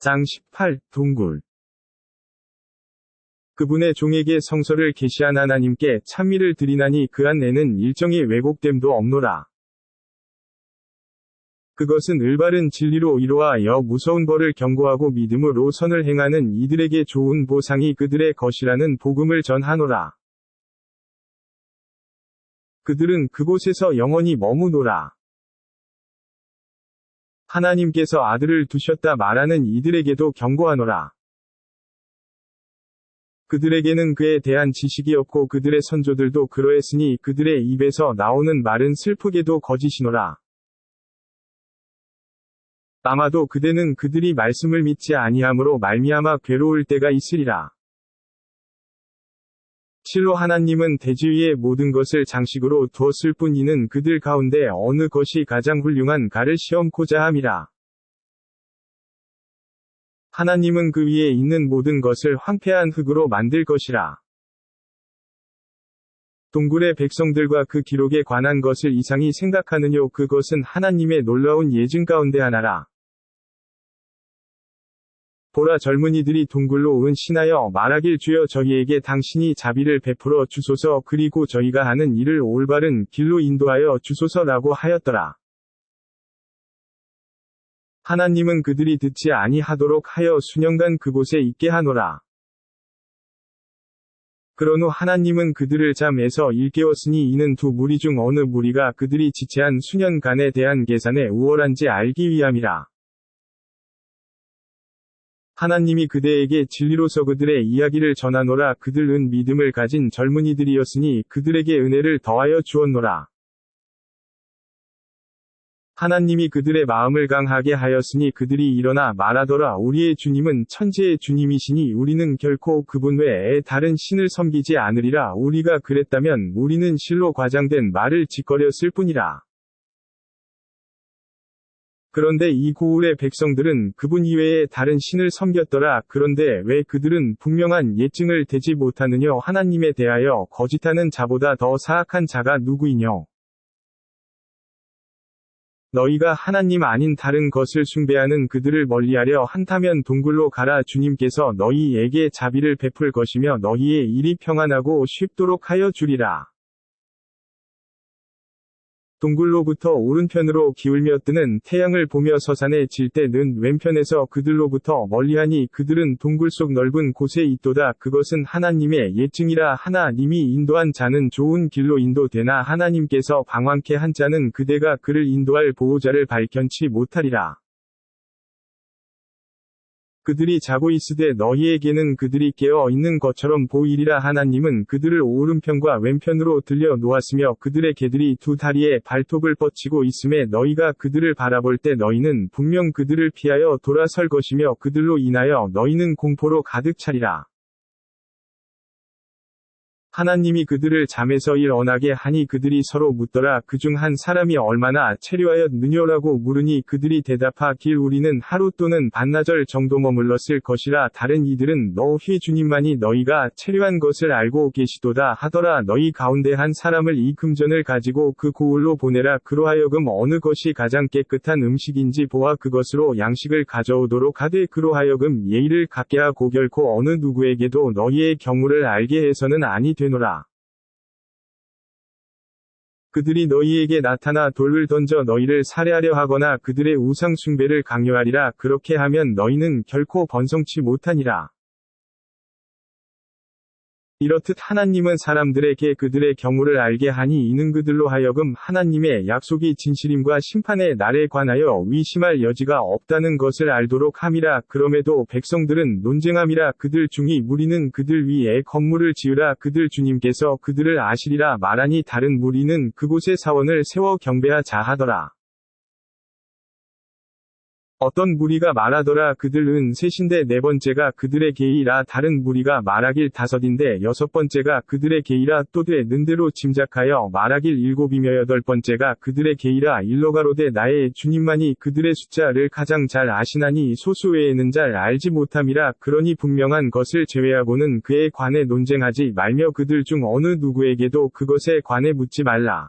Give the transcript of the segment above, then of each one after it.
장 18, 동굴. 그분의 종에게 성서를 계시한 하나님께 찬미를 드리나니 그 안에는 일정의 왜곡됨도 없노라. 그것은 을바른 진리로 이루하여 무서운 벌을 경고하고 믿음으로 선을 행하는 이들에게 좋은 보상이 그들의 것이라는 복음을 전하노라. 그들은 그곳에서 영원히 머무노라. 하나님께서 아들을 두셨다 말하는 이들에게도 경고하노라. 그들에게는 그에 대한 지식이 없고 그들의 선조들도 그러했으니 그들의 입에서 나오는 말은 슬프게도 거짓이노라. 아마도 그대는 그들이 말씀을 믿지 아니함으로 말미암아 괴로울 때가 있으리라. 실로 하나님은 대지 위의 모든 것을 장식으로 두었을 뿐 이는 그들 가운데 어느 것이 가장 훌륭한 가를 시험코자 함이라. 하나님은 그 위에 있는 모든 것을 황폐한 흙으로 만들 것이라. 동굴의 백성들과 그 기록에 관한 것을 이상히 생각하느뇨 그것은 하나님의 놀라운 예증 가운데 하나라. 보라 젊은이들이 동굴로 온 신하여 말하길 주여 저희에게 당신이 자비를 베풀어 주소서 그리고 저희가 하는 일을 올바른 길로 인도하여 주소서라고 하였더라. 하나님은 그들이 듣지 아니하도록 하여 수년간 그곳에 있게 하노라. 그런 후 하나님은 그들을 잠에서 일깨웠으니 이는 두 무리 중 어느 무리가 그들이 지체한 수년간에 대한 계산에 우월한지 알기 위함이라. 하나님이 그대에게 진리로서 그들의 이야기를 전하노라 그들은 믿음을 가진 젊은이들이었으니 그들에게 은혜를 더하여 주었노라. 하나님이 그들의 마음을 강하게 하였으니 그들이 일어나 말하더라 우리의 주님은 천지의 주님이시니 우리는 결코 그분 외에 다른 신을 섬기지 않으리라 우리가 그랬다면 우리는 실로 과장된 말을 짓거렸을 뿐이라. 그런데 이 고울의 백성들은 그분 이외에 다른 신을 섬겼더라. 그런데 왜 그들은 분명한 예증을 대지 못하느냐 하나님에 대하여 거짓하는 자보다 더 사악한 자가 누구이뇨? 너희가 하나님 아닌 다른 것을 숭배하는 그들을 멀리하려 한타면 동굴로 가라 주님께서 너희에게 자비를 베풀 것이며 너희의 일이 평안하고 쉽도록 하여 주리라. 동굴로부터 오른편으로 기울며 뜨는 태양을 보며 서산에 질 때 는 왼편에서 그들로부터 멀리하니 그들은 동굴 속 넓은 곳에 있도다. 그것은 하나님의 예증이라 하나님이 인도한 자는 좋은 길로 인도되나 하나님께서 방황케 한 자는 그대가 그를 인도할 보호자를 발견치 못하리라. 그들이 자고 있으되 너희에게는 그들이 깨어 있는 것처럼 보이리라 하나님은 그들을 오른편과 왼편으로 들려 놓았으며 그들의 개들이 두 다리에 발톱을 뻗치고 있음에 너희가 그들을 바라볼 때 너희는 분명 그들을 피하여 돌아설 것이며 그들로 인하여 너희는 공포로 가득 차리라. 하나님이 그들을 잠에서 일어나게 하니 그들이 서로 묻더라. 그 중 한 사람이 얼마나 체류하였느냐라고 물으니 그들이 대답하길 우리는 하루 또는 반나절 정도 머물렀을 것이라. 다른 이들은 너희 주님만이 너희가 체류한 것을 알고 계시도다 하더라. 너희 가운데 한 사람을 이 금전을 가지고 그 고을로 보내라. 그로하여금 어느 것이 가장 깨끗한 음식인지 보아 그것으로 양식을 가져오도록 하되 그로하여금 예의를 갖게 하고 결코 어느 누구에게도 너희의 경우를 알게 해서는 아니 되노라. 그들이 너희에게 나타나 돌을 던져 너희를 살해하려 하거나 그들의 우상 숭배를 강요하리라 그렇게 하면 너희는 결코 번성치 못하니라. 이렇듯 하나님은 사람들에게 그들의 경우를 알게 하니 이는 그들로 하여금 하나님의 약속이 진실임과 심판의 날에 관하여 위심할 여지가 없다는 것을 알도록 함이라. 그럼에도 백성들은 논쟁함이라. 그들 중이 무리는 그들 위에 건물을 지으라. 그들 주님께서 그들을 아시리라 말하니 다른 무리는 그곳에 사원을 세워 경배하자 하더라. 어떤 무리가 말하더라 그들은 셋인데 네 번째가 그들의 계이라 다른 무리가 말하길 다섯인데 여섯 번째가 그들의 계이라 또 되는 대로 짐작하여 말하길 일곱이며 여덟 번째가 그들의 계이라 일러가로되 나의 주님만이 그들의 숫자를 가장 잘 아시나니 소수 외에는 잘 알지 못함이라 그러니 분명한 것을 제외하고는 그에 관해 논쟁하지 말며 그들 중 어느 누구에게도 그것에 관해 묻지 말라.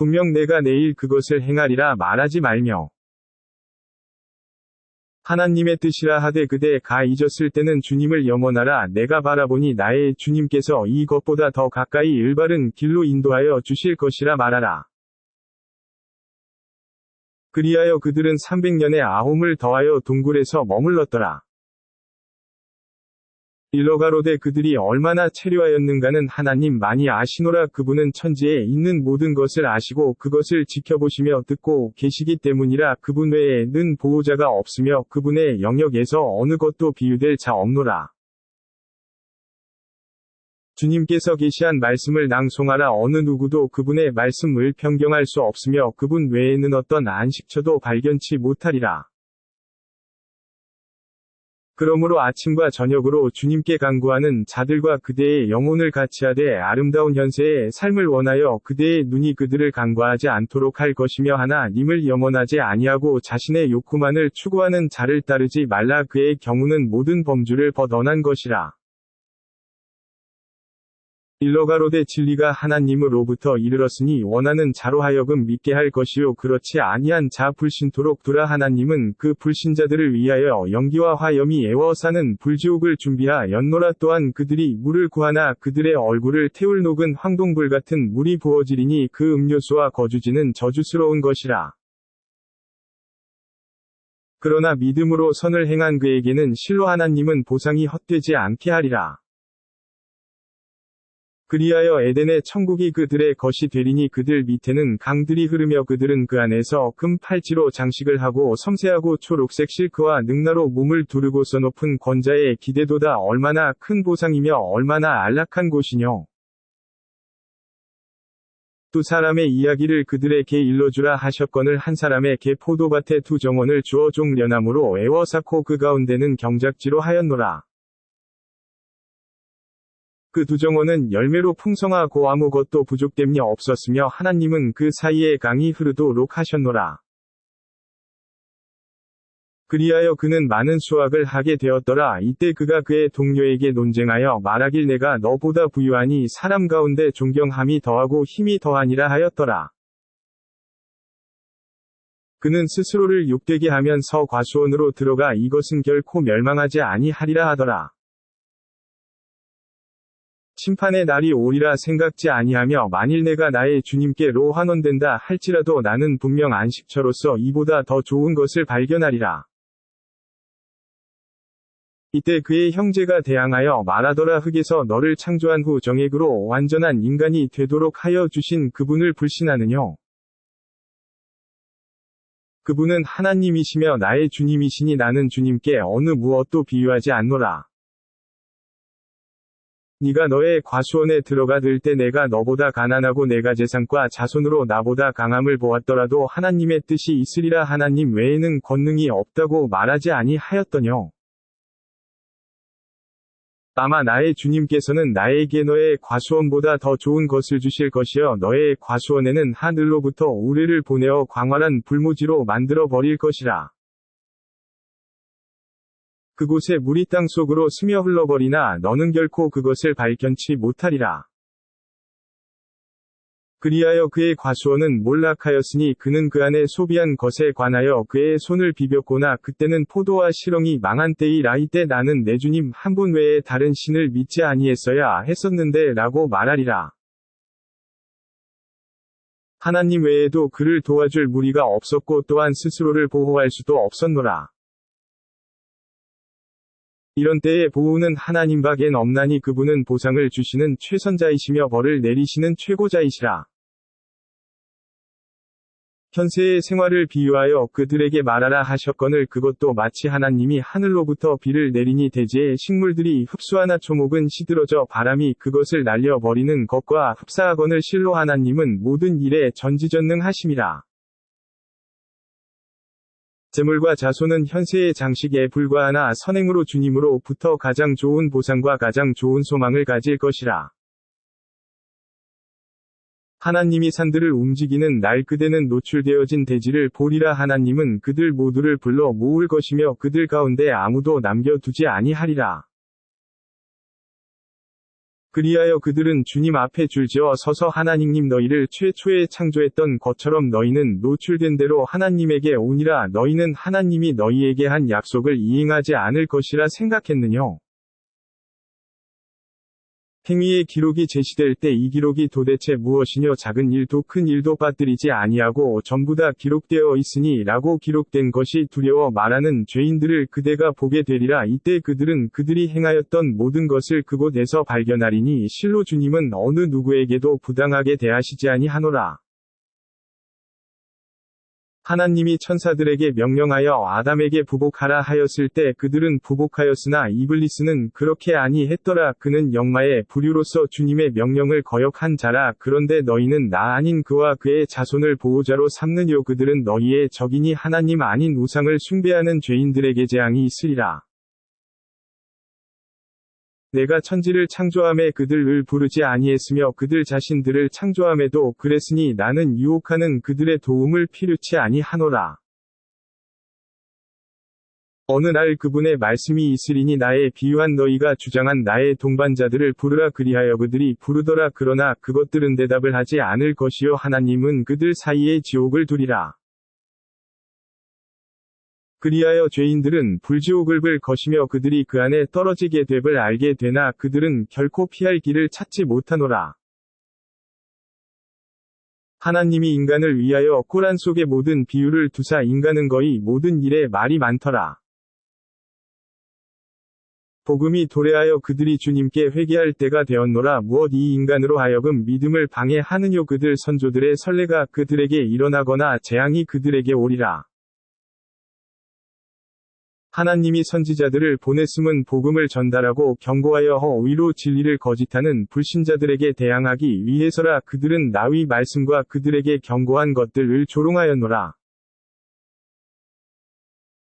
분명 내가 내일 그것을 행하리라 말하지 말며 하나님의 뜻이라 하되 그대 가 잊었을 때는 주님을 염원하라 내가 바라보니 나의 주님께서 이것보다 더 가까이 일바른 길로 인도하여 주실 것이라 말하라. 그리하여 그들은 300년의 아홈을 더하여 동굴에서 머물렀더라. 일러가로되 그들이 얼마나 체류하였는가는 하나님 많이 아시노라 그분은 천지에 있는 모든 것을 아시고 그것을 지켜보시며 듣고 계시기 때문이라 그분 외에는 보호자가 없으며 그분의 영역에서 어느 것도 비유될 자 없노라. 주님께서 계시한 말씀을 낭송하라 어느 누구도 그분의 말씀을 변경할 수 없으며 그분 외에는 어떤 안식처도 발견치 못하리라. 그러므로 아침과 저녁으로 주님께 간구하는 자들과 그대의 영혼을 같이 하되 아름다운 현세의 삶을 원하여 그대의 눈이 그들을 간과하지 않도록 할 것이며 하나님을 염원하지 아니하고 자신의 욕구만을 추구하는 자를 따르지 말라 그의 경우는 모든 범주를 벗어난 것이라. 일러가로되 진리가 하나님으로부터 이르렀으니 원하는 자로 하여금 믿게 할 것이요 그렇지 아니한 자 불신토록 두라 하나님은 그 불신자들을 위하여 연기와 화염이 애워사는 불지옥을 준비하였노라 또한 그들이 물을 구하나 그들의 얼굴을 태울 녹은 황동불 같은 물이 부어지리니 그 음료수와 거주지는 저주스러운 것이라. 그러나 믿음으로 선을 행한 그에게는 실로 하나님은 보상이 헛되지 않게 하리라. 그리하여 에덴의 천국이 그들의 것이 되리니 그들 밑에는 강들이 흐르며 그들은 그 안에서 금 팔찌로 장식을 하고 섬세하고 초록색 실크와 능나로 몸을 두르고서 높은 권자의 기대도다 얼마나 큰 보상이며 얼마나 안락한 곳이뇨. 두 사람의 이야기를 그들에게 일러주라 하셨거늘 한 사람의 개 포도밭에 두 정원을 주어 종 려나무로 애워쌓고 그 가운데는 경작지로 하였노라. 그 두 정원은 열매로 풍성하고 아무것도 부족됨이 없었으며 하나님은 그 사이에 강이 흐르도록 하셨노라. 그리하여 그는 많은 수확을 하게 되었더라. 이때 그가 그의 동료에게 논쟁하여 말하길 내가 너보다 부유하니 사람 가운데 존경함이 더하고 힘이 더하니라 하였더라. 그는 스스로를 욕되게 하면서 과수원으로 들어가 이것은 결코 멸망하지 아니하리라 하더라. 심판의 날이 오리라 생각지 아니하며 만일 내가 나의 주님께로 환원된다 할지라도 나는 분명 안식처로서 이보다 더 좋은 것을 발견하리라. 이때 그의 형제가 대항하여 말하더라 흙에서 너를 창조한 후 정액으로 완전한 인간이 되도록 하여 주신 그분을 불신하느뇨. 그분은 하나님이시며 나의 주님이시니 나는 주님께 어느 무엇도 비유하지 않노라. 네가 너의 과수원에 들어가들 때 내가 너보다 가난하고 내가 재산과 자손으로 나보다 강함을 보았더라도 하나님의 뜻이 있으리라 하나님 외에는 권능이 없다고 말하지 아니하였더뇨. 아마 나의 주님께서는 나에게 너의 과수원보다 더 좋은 것을 주실 것이여 너의 과수원에는 하늘로부터 우레를 보내어 광활한 불모지로 만들어 버릴 것이라. 그곳에 물이 땅 속으로 스며 흘러버리나 너는 결코 그것을 발견치 못하리라. 그리하여 그의 과수원은 몰락하였으니 그는 그 안에 소비한 것에 관하여 그의 손을 비볐거나 그때는 포도와 시렁이 망한 때이 라 이 때 나는 내 주님 한 분 외에 다른 신을 믿지 아니했어야 했었는데 라고 말하리라. 하나님 외에도 그를 도와줄 무리가 없었고 또한 스스로를 보호할 수도 없었노라. 이런 때에 보호는 하나님 밖엔 없나니 그분은 보상을 주시는 최선자이시며 벌을 내리시는 최고자이시라. 현세의 생활을 비유하여 그들에게 말하라 하셨거늘 그것도 마치 하나님이 하늘로부터 비를 내리니 대지의 식물들이 흡수하나 초목은 시들어져 바람이 그것을 날려버리는 것과 흡사하거늘 실로 하나님은 모든 일에 전지전능하심이라. 재물과 자손은 현세의 장식에 불과하나 선행으로 주님으로부터 가장 좋은 보상과 가장 좋은 소망을 가질 것이라. 하나님이 산들을 움직이는 날 그대는 노출되어진 대지를 보리라 하나님은 그들 모두를 불러 모을 것이며 그들 가운데 아무도 남겨두지 아니하리라. 그리하여 그들은 주님 앞에 줄지어 서서 하나님님 너희를 최초에 창조했던 것처럼 너희는 노출된 대로 하나님에게 오니라 너희는 하나님이 너희에게 한 약속을 이행하지 않을 것이라 생각했느냐. 행위의 기록이 제시될 때 이 기록이 도대체 무엇이뇨 작은 일도 큰 일도 빠뜨리지 아니하고 전부 다 기록되어 있으니 라고 기록된 것이 두려워 말하는 죄인들을 그대가 보게 되리라 이때 그들은 그들이 행하였던 모든 것을 그곳에서 발견하리니 실로 주님은 어느 누구에게도 부당하게 대하시지 아니하노라. 하나님이 천사들에게 명령하여 아담에게 부복하라 하였을 때 그들은 부복하였으나 이블리스는 그렇게 아니했더라. 그는 영마의 부류로서 주님의 명령을 거역한 자라. 그런데 너희는 나 아닌 그와 그의 자손을 보호자로 삼느뇨. 그들은 너희의 적이니 하나님 아닌 우상을 숭배하는 죄인들에게 재앙이 있으리라. 내가 천지를 창조함에 그들을 부르지 아니했으며 그들 자신들을 창조함에도 그랬으니 나는 유혹하는 그들의 도움을 필요치 아니하노라. 어느 날 그분의 말씀이 있으리니 나의 비유한 너희가 주장한 나의 동반자들을 부르라 그리하여 그들이 부르더라 그러나 그것들은 대답을 하지 않을 것이요 하나님은 그들 사이에 지옥을 두리라. 그리하여 죄인들은 불지옥을 불 것이며 그들이 그 안에 떨어지게 됨을 알게 되나 그들은 결코 피할 길을 찾지 못하노라. 하나님이 인간을 위하여 코란 속의 모든 비유를 두사 인간은 거의 모든 일에 말이 많더라. 복음이 도래하여 그들이 주님께 회개할 때가 되었노라 무엇 이 인간으로 하여금 믿음을 방해하느뇨 그들 선조들의 선례가 그들에게 일어나거나 재앙이 그들에게 오리라. 하나님이 선지자들을 보냈음은 복음을 전달하고 경고하여 허위로 진리를 거짓하는 불신자들에게 대항하기 위해서라 그들은 나위 말씀과 그들에게 경고한 것들을 조롱하였노라.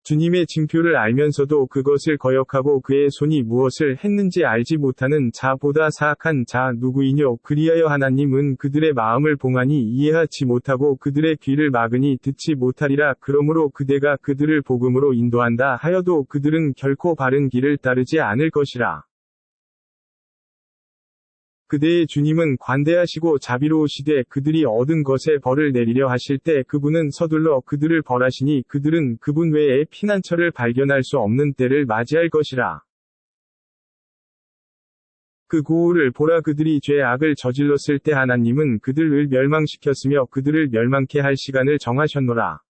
주님의 징표를 알면서도 그것을 거역하고 그의 손이 무엇을 했는지 알지 못하는 자보다 사악한 자 누구이뇨 그리하여 하나님은 그들의 마음을 봉하니 이해하지 못하고 그들의 귀를 막으니 듣지 못하리라 그러므로 그대가 그들을 복음으로 인도한다 하여도 그들은 결코 바른 길을 따르지 않을 것이라. 그대의 주님은 관대하시고 자비로우시되 그들이 얻은 것에 벌을 내리려 하실 때 그분은 서둘러 그들을 벌하시니 그들은 그분 외에 피난처를 발견할 수 없는 때를 맞이할 것이라. 그 고우를 보라 그들이 죄악을 저질렀을 때 하나님은 그들을 멸망시켰으며 그들을 멸망케 할 시간을 정하셨노라.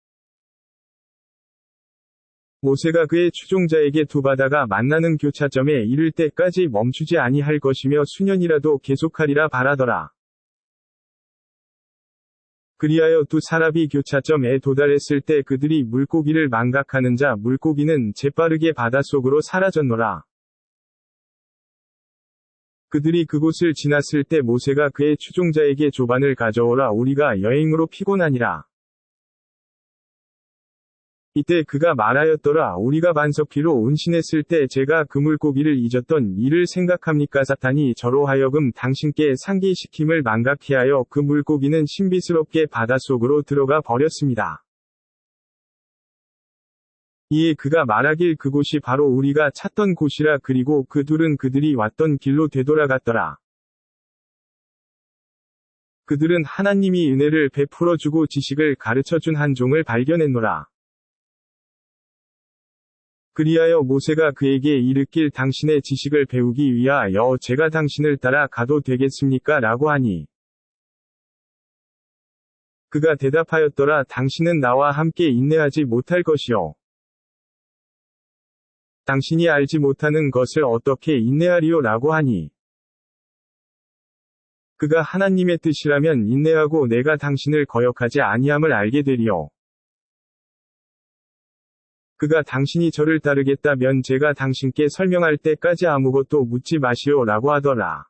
모세가 그의 추종자에게 두 바다가 만나는 교차점에 이를 때까지 멈추지 아니할 것이며 수년이라도 계속하리라 바라더라. 그리하여 두 사람이 교차점에 도달했을 때 그들이 물고기를 망각하는 자 물고기는 재빠르게 바닷속으로 사라졌노라. 그들이 그곳을 지났을 때 모세가 그의 추종자에게 조반을 가져오라 우리가 여행으로 피곤하니라. 이때 그가 말하였더라 우리가 반석기로 운신했을 때 제가 그 물고기를 잊었던 일을 생각합니까 사탄이 저로 하여금 당신께 상기시킴을 망각해 하여 그 물고기는 신비스럽게 바닷속으로 들어가 버렸습니다. 이에 그가 말하길 그곳이 바로 우리가 찾던 곳이라 그리고 그 둘은 그들이 왔던 길로 되돌아갔더라. 그들은 하나님이 은혜를 베풀어주고 지식을 가르쳐준 한 종을 발견했노라. 그리하여 모세가 그에게 이르길 당신의 지식을 배우기 위하여 제가 당신을 따라 가도 되겠습니까? 라고 하니. 그가 대답하였더라 당신은 나와 함께 인내하지 못할 것이요. 당신이 알지 못하는 것을 어떻게 인내하리요? 라고 하니. 그가 하나님의 뜻이라면 인내하고 내가 당신을 거역하지 아니함을 알게 되리요. 그가 당신이 저를 따르겠다면 제가 당신께 설명할 때까지 아무것도 묻지 마시오 라고 하더라.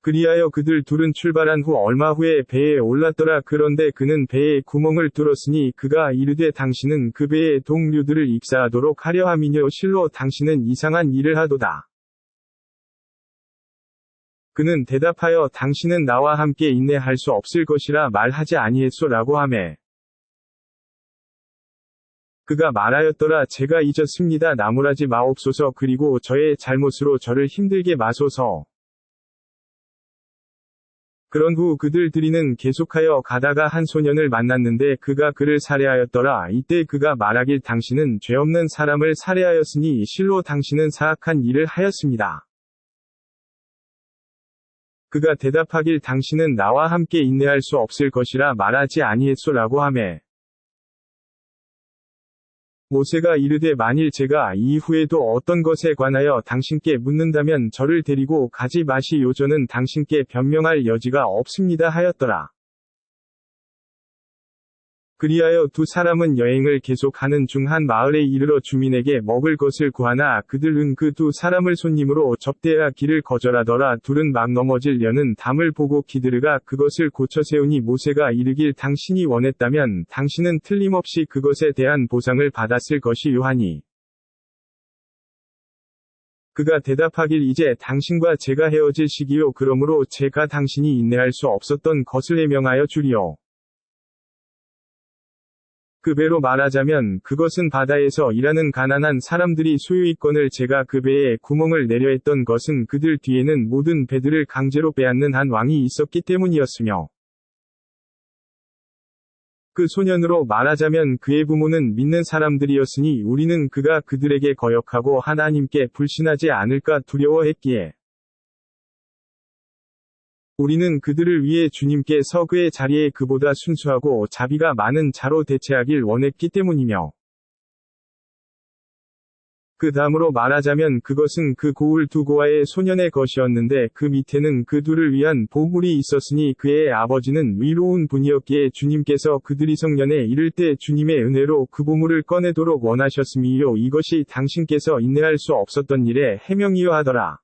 그리하여 그들 둘은 출발한 후 얼마 후에 배에 올랐더라 그런데 그는 배에 구멍을 뚫었으니 그가 이르되 당신은 그 배의 동류들을 입사하도록 하려 함이뇨 실로 당신은 이상한 일을 하도다. 그는 대답하여 당신은 나와 함께 인내할 수 없을 것이라 말하지 아니했소 라고 하매 그가 말하였더라 제가 잊었습니다 나무라지 마옵소서 그리고 저의 잘못으로 저를 힘들게 마소서. 그런 후 그들 들이는 계속하여 가다가 한 소년을 만났는데 그가 그를 살해하였더라. 이때 그가 말하길 당신은 죄 없는 사람을 살해하였으니 실로 당신은 사악한 일을 하였습니다. 그가 대답하길 당신은 나와 함께 인내할 수 없을 것이라 말하지 아니했소라고 하매 모세가 이르되 만일 제가 이후에도 어떤 것에 관하여 당신께 묻는다면 저를 데리고 가지 마시요 저는 당신께 변명할 여지가 없습니다 하였더라. 그리하여 두 사람은 여행을 계속하는 중 한 마을에 이르러 주민에게 먹을 것을 구하나 그들은 그 두 사람을 손님으로 접대하 길을 거절하더라. 둘은 막 넘어질려는 담을 보고 기드르가 그것을 고쳐 세우니 모세가 이르길 당신이 원했다면 당신은 틀림없이 그것에 대한 보상을 받았을 것이 요 하니. 그가 대답하길 이제 당신과 제가 헤어질 시기요. 그러므로 제가 당신이 인내할 수 없었던 것을 해명하여 주리오. 그 배로 말하자면 그것은 바다에서 일하는 가난한 사람들이 소유이권을 제가 그 배에 구멍을 내려 했던 것은 그들 뒤에는 모든 배들을 강제로 빼앗는 한 왕이 있었기 때문이었으며 그 소년으로 말하자면 그의 부모는 믿는 사람들이었으니 우리는 그가 그들에게 거역하고 하나님께 불신하지 않을까 두려워했기에 우리는 그들을 위해 주님께 서 그의 자리에 그보다 순수하고 자비가 많은 자로 대체하길 원했기 때문이며 그 다음으로 말하자면 그것은 그 고을 두 고아의 소년의 것이었는데 그 밑에는 그 둘을 위한 보물이 있었으니 그의 아버지는 위로운 분이었기에 주님께서 그들이 성년에 이를 때 주님의 은혜로 그 보물을 꺼내도록 원하셨음이요 이것이 당신께서 인내할 수 없었던 일에 해명이요 하더라.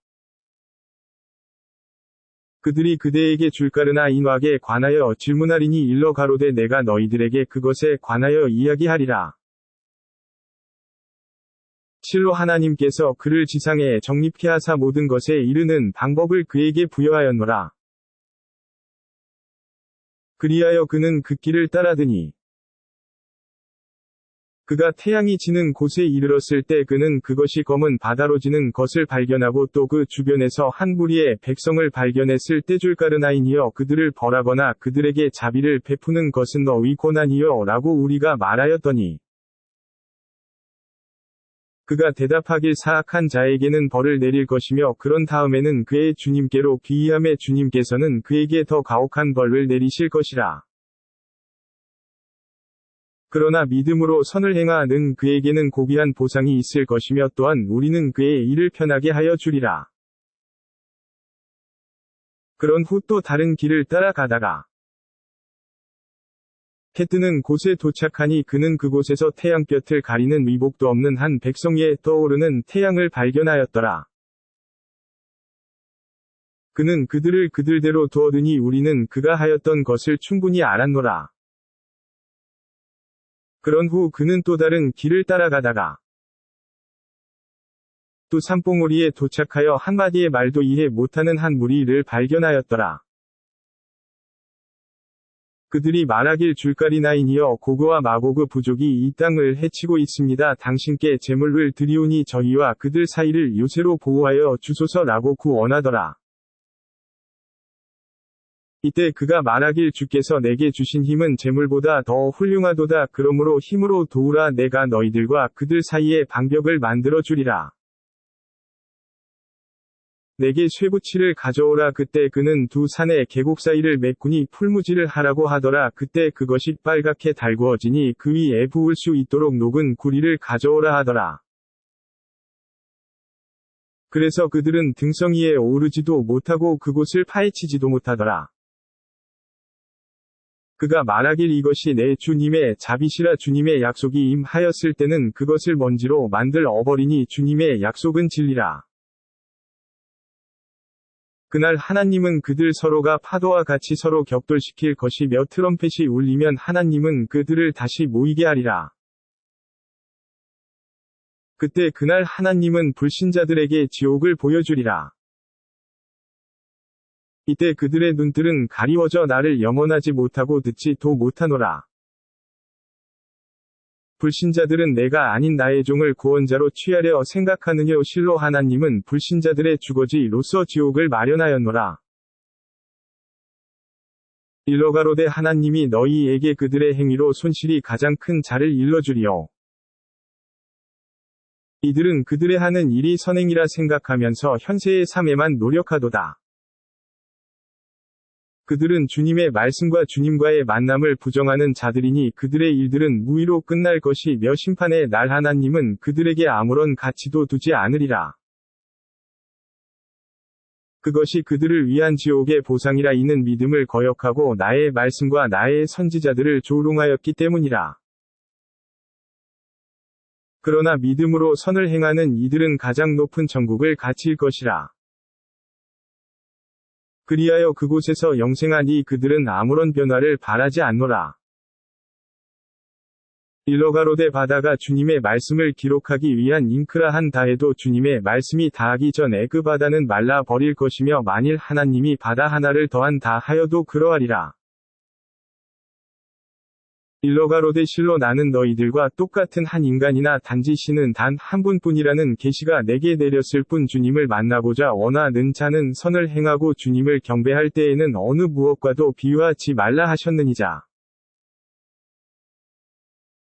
그들이 그대에게 줄까르나 인왁에 관하여 질문하리니 일러 가로되 내가 너희들에게 그것에 관하여 이야기하리라. 실로 하나님께서 그를 지상에 정립케 하사 모든 것에 이르는 방법을 그에게 부여하였노라. 그리하여 그는 그 길을 따라드니 그가 태양이 지는 곳에 이르렀을 때 그는 그것이 검은 바다로 지는 것을 발견하고 또 그 주변에서 한 무리의 백성을 발견했을 때 줄가르나이니여 그들을 벌하거나 그들에게 자비를 베푸는 것은 너희 고난이여 라고 우리가 말하였더니 그가 대답하길 사악한 자에게는 벌을 내릴 것이며 그런 다음에는 그의 주님께로 귀의함에 주님께서는 그에게 더 가혹한 벌을 내리실 것이라. 그러나 믿음으로 선을 행하는 그에게는 고귀한 보상이 있을 것이며 또한 우리는 그의 일을 편하게 하여 주리라. 그런 후 또 다른 길을 따라가다가 해 뜨는 곳에 도착하니 그는 그곳에서 태양볕을 가리는 위복도 없는 한 백성에 떠오르는 태양을 발견하였더라. 그는 그들을 그들대로 두어두니 우리는 그가 하였던 것을 충분히 알았노라. 그런 후 그는 또 다른 길을 따라가다가 또 산봉우리에 도착하여 한마디의 말도 이해 못하는 한 무리를 발견하였더라. 그들이 말하길 줄까리나이니여 고그와 마고그 부족이 이 땅을 해치고 있습니다. 당신께 재물을 드리오니 저희와 그들 사이를 요새로 보호하여 주소서라고 구원하더라. 이때 그가 말하길 주께서 내게 주신 힘은 재물보다 더 훌륭하도다. 그러므로 힘으로 도우라 내가 너희들과 그들 사이에 방벽을 만들어 주리라. 내게 쇠붙이를 가져오라 그때 그는 두 산의 계곡 사이를 메꾸니 풀무지를 하라고 하더라 그때 그것이 빨갛게 달구어지니 그 위에 부을 수 있도록 녹은 구리를 가져오라 하더라. 그래서 그들은 등성 위에 오르지도 못하고 그곳을 파헤치지도 못하더라. 그가 말하길 이것이 내 주님의 자비시라 주님의 약속이 임하였을 때는 그것을 먼지로 만들 어버리니 주님의 약속은 진리라. 그날 하나님은 그들 서로가 파도와 같이 서로 격돌시킬 것이며 트럼펫이 울리면 하나님은 그들을 다시 모이게 하리라. 그때 그날 하나님은 불신자들에게 지옥을 보여주리라. 이때 그들의 눈들은 가리워져 나를 영원하지 못하고 듣지도 못하노라. 불신자들은 내가 아닌 나의 종을 구원자로 취하려 생각하느뇨 실로 하나님은 불신자들의 주거지로서 지옥을 마련하였노라. 일러가로되 하나님이 너희에게 그들의 행위로 손실이 가장 큰 자를 일러주리요. 이들은 그들의 하는 일이 선행이라 생각하면서 현세의 삶에만 노력하도다. 그들은 주님의 말씀과 주님과의 만남을 부정하는 자들이니 그들의 일들은 무의로 끝날 것이며 심판의 날 하나님은 그들에게 아무런 가치도 두지 않으리라. 그것이 그들을 위한 지옥의 보상이라 이는 믿음을 거역하고 나의 말씀과 나의 선지자들을 조롱하였기 때문이라. 그러나 믿음으로 선을 행하는 이들은 가장 높은 천국을 가칠 것이라. 그리하여 그곳에서 영생하니 그들은 아무런 변화를 바라지 않노라. 일러가로되 바다가 주님의 말씀을 기록하기 위한 잉크라 한 다 해도 주님의 말씀이 다하기 전에 그 바다는 말라 버릴 것이며 만일 하나님이 바다 하나를 더한 다 하여도 그러하리라. 일러가로되 실로 나는 너희들과 똑같은 한 인간이나 단지 신은 단 한 분뿐이라는 계시가 내게 내렸을 뿐 주님을 만나고자 원하는 자는 선을 행하고 주님을 경배할 때에는 어느 무엇과도 비유하지 말라 하셨느니자.